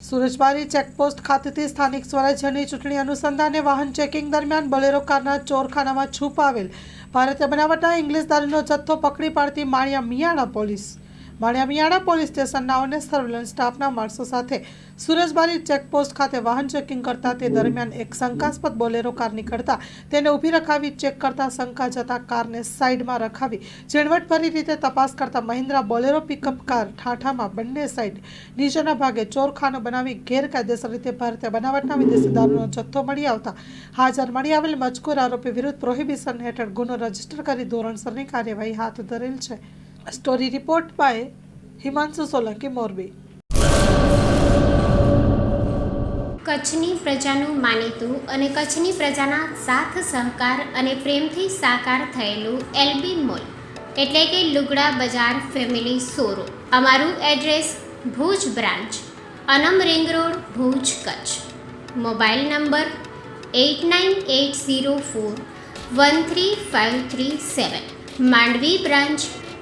Surajbari checkpost ખાતેથી સ્થાનિક સ્વરાજ્યની ચૂંટણી અનુસંધાને વાહન ચેકિંગ દરમિયાન બલેરો કારના ચોરખાનામાં છુપાવેલ ભારતીય બનાવટના ઇંગ્લિશ દારૂનો જથ્થો પકડી પાડતી માણ્યા મિયાણા પોલીસ માળિયા મિયાણા પોલીસ સ્ટેશનના અને સર્વેલન્સ સ્ટાફના માણસો સાથે સુરજબારી ચેકપોસ્ટ ખાતે વાહન ચેકિંગ કરતા તે દરમિયાન એક શંકાસ્પદ બોલેરો કાર નીકળતા તેને ઊભી રખાવી ચેક કરતા શંકા જતા કારને સાઈડમાં રખાવી ઝીણવટભરી રીતે તપાસ કરતા મહિન્દ્રા બોલેરો પિકઅપ કાર ઠાઠામાં બંને સાઈડ નીચેના ભાગે ચોરખાનો બનાવી ગેરકાયદેસર રીતે ભારતીય બનાવટના વિદેશી દારૂનો જથ્થો મળી આવતા હાજર મળી આવેલ મજકૂર આરોપી વિરુદ્ધ પ્રોહિબિશન હેઠળ ગુનો રજિસ્ટર કરી ધોરણસરની કાર્યવાહી હાથ ધરેલ છે. Story report by Himanshu Solanki Morbi કચ્છની પ્રજાનું માનીતું અને કચ્છની પ્રજાના સાથ, સહકાર અને પ્રેમથી સાકાર થયેલું એલબી મોલ. એટલે કે લુગડા બજાર ફેમિલી શોરૂમ. અમારું address Bhuj branch, Anam ring road, Bhuj, Kutch. Mobile number eight nine eight zero four one three five three seven. Mandvi branch